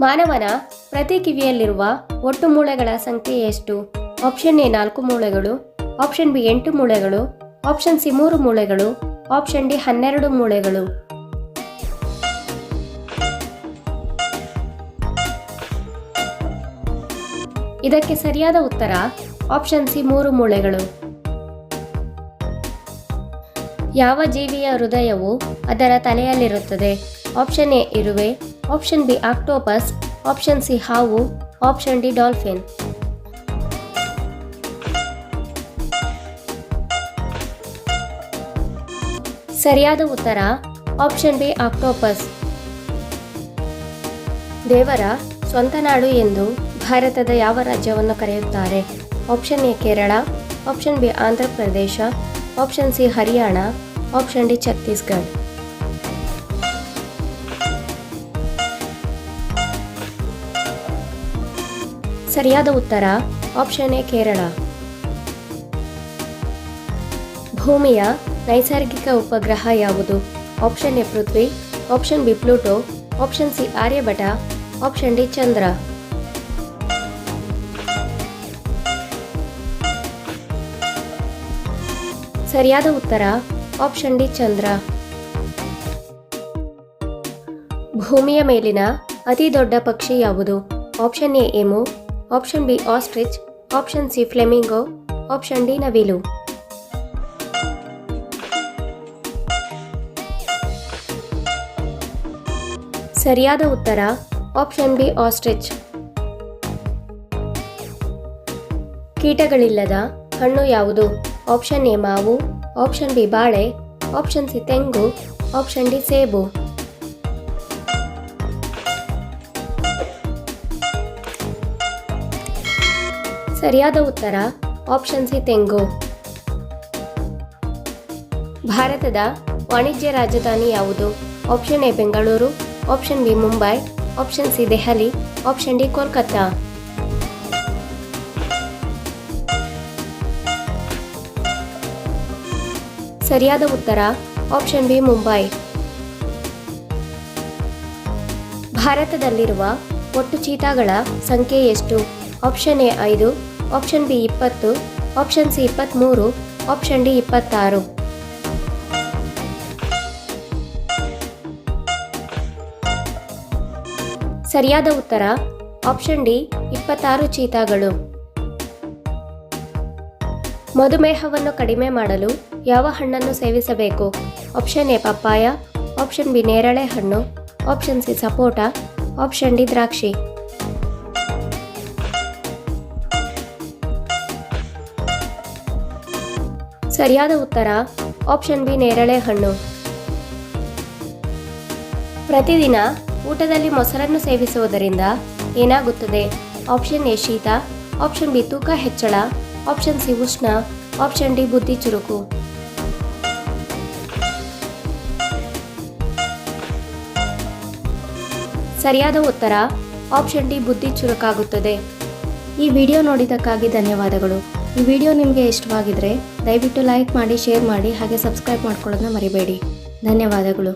ಮಾನವನ ಪ್ರತಿ ಕಿವಿಯಲ್ಲಿರುವ ಒಟ್ಟು ಮೂಳೆಗಳ ಸಂಖ್ಯೆ ಎಷ್ಟು? ಆಪ್ಷನ್ ಎ ನಾಲ್ಕು ಮೂಳೆಗಳು ಆಪ್ಷನ್ ಬಿ ಎಂಟು ಮೂಳೆಗಳು ಆಪ್ಷನ್ ಸಿ ಮೂರು ಮೂಳೆಗಳು ಆಪ್ಷನ್ ಡಿ ಹನ್ನೆರಡು ಮೂಳೆಗಳು. ಇದಕ್ಕೆ ಸರಿಯಾದ ಉತ್ತರ ಆಪ್ಷನ್ ಸಿ ಮೂರು ಮೂಳೆಗಳು. ಯಾವ ಜೀವಿಯ ಹೃದಯವು ಅದರ ತಲೆಯಲ್ಲಿರುತ್ತದೆ? ಆಪ್ಷನ್ ಎ, ಇರುವೆ. Option B, octopus. Option C, ಹಾವು. Option D, dolphin. ಸರಿಯಾದ ಉತ್ತರ, ಆಪ್ಷನ್ ಬಿ, ಆಕ್ಟೋಪಸ್. ದೇವರ ಸ್ವಂತ ನಾಡು ಎಂದು ಭಾರತದ ಯಾವ ರಾಜ್ಯವನ್ನು ಕರೆಯುತ್ತಾರೆ? Option A, Kerala. Option B, Andhra Pradesh. Option C Haryana option D Chhattisgarh ಸರಿಯಾದ ಉತ್ತರ ಆಪ್ಷನ್ ಎ ಕೇರಳ ಭೂಮಿಯ ನೈಸರ್ಗಿಕ ಉಪಗ್ರಹ ಯಾವುದು? Option A Prithvi option B Pluto option C Aryabhata option D ಚಂದ್ರ ಸರಿಯಾದ ಉತ್ತರ ಆಪ್ಷನ್ ಡಿ ಚಂದ್ರ. ಭೂಮಿಯ ಮೇಲಿನ ಅತಿ ದೊಡ್ಡ ಪಕ್ಷಿ ಯಾವುದು? Option A emu option B ostrich option C flamingo option D ನವಿಲು. ಸರಿಯಾದ ಉತ್ತರ ಆಪ್ಷನ್ ಬಿ ಆಸ್ಟ್ರಿಚ್. ಕೀಟಗಳಿಲ್ಲದ ಹಣ್ಣು ಯಾವುದು? ಆಪ್ಷನ್ ಎ ಮಾವು, ಆಪ್ಷನ್ ಬಿ ಬಾಳೆ, ಆಪ್ಷನ್ ಸಿ ತೆಂಗು, ಆಪ್ಷನ್ ಡಿ ಸೇಬು. ಸರಿಯಾದ ಉತ್ತರ, ಆಪ್ಷನ್ ಸಿ ತೆಂಗು. ಭಾರತದ ವಾಣಿಜ್ಯ ರಾಜಧಾನಿ ಯಾವುದು? Option A Bengaluru, option B Mumbai, option C Delhi, option D Kolkata. ಸರಿಯಾದ ಉತ್ತರ ಆಪ್ಷನ್ ಬಿ ಮುಂಬೈ. ಭಾರತದಲ್ಲಿರುವ ಒಟ್ಟು ಚೀತಾಗಳ ಸಂಖ್ಯೆ ಎಷ್ಟು? ಆಪ್ಷನ್ ಎ ಐದು ಆಪ್ಷನ್ ಬಿ ಇಪ್ಪತ್ತು ಆಪ್ಷನ್ ಸಿ ಇಪ್ಪತ್ತ್ಮೂರು ಆಪ್ಷನ್ ಡಿ ಇಪ್ಪತ್ತಾರು. ಸರಿಯಾದ ಉತ್ತರ ಆಪ್ಷನ್ ಡಿ ಇಪ್ಪತ್ತಾರು ಚೀತಾಗಳು. ಮಧುಮೇಹವನ್ನು ಕಡಿಮೆ ಮಾಡಲು ಯಾವ ಹಣ್ಣನ್ನು ಸೇವಿಸಬೇಕು? Option A papaya option B ನೇರಳೆ ಹಣ್ಣು option C sapota option D ದ್ರಾಕ್ಷಿ. ಸರಿಯಾದ ಉತ್ತರ ಆಪ್ಷನ್ ಬಿ ನೇರಳೆ ಹಣ್ಣು. ಪ್ರತಿದಿನ ಊಟದಲ್ಲಿ ಮೊಸರನ್ನು ಸೇವಿಸುವುದರಿಂದ ಏನಾಗುತ್ತದೆ? ಆಪ್ಷನ್ ಎ ಶೀತ ಆಪ್ಷನ್ ಬಿ ತೂಕ ಹೆಚ್ಚಳ ಆಪ್ಷನ್ ಸಿ ಉಷ್ಣ ಆಪ್ಷನ್ ಡಿ ಬುದ್ಧಿ ಚುರುಕು. ಸರಿಯಾದ ಉತ್ತರ ಆಪ್ಷನ್ ಡಿ ಬುದ್ಧಿ ಚುರುಕಾಗುತ್ತದೆ. ಈ ವಿಡಿಯೋ ನೋಡಿದ್ದಕ್ಕಾಗಿ ಧನ್ಯವಾದಗಳು. ಈ ವಿಡಿಯೋ ನಿಮಗೆ ಇಷ್ಟವಾಗಿದ್ರೆ ದಯವಿಟ್ಟು ಲೈಕ್ ಮಾಡಿ ಶೇರ್ ಮಾಡಿ, ಹಾಗೆ ಸಬ್ಸ್ಕ್ರೈಬ್ ಮಾಡ್ಕೊಳ್ಳೋದನ್ನ ಮರಿಬೇಡಿ. ಧನ್ಯವಾದಗಳು.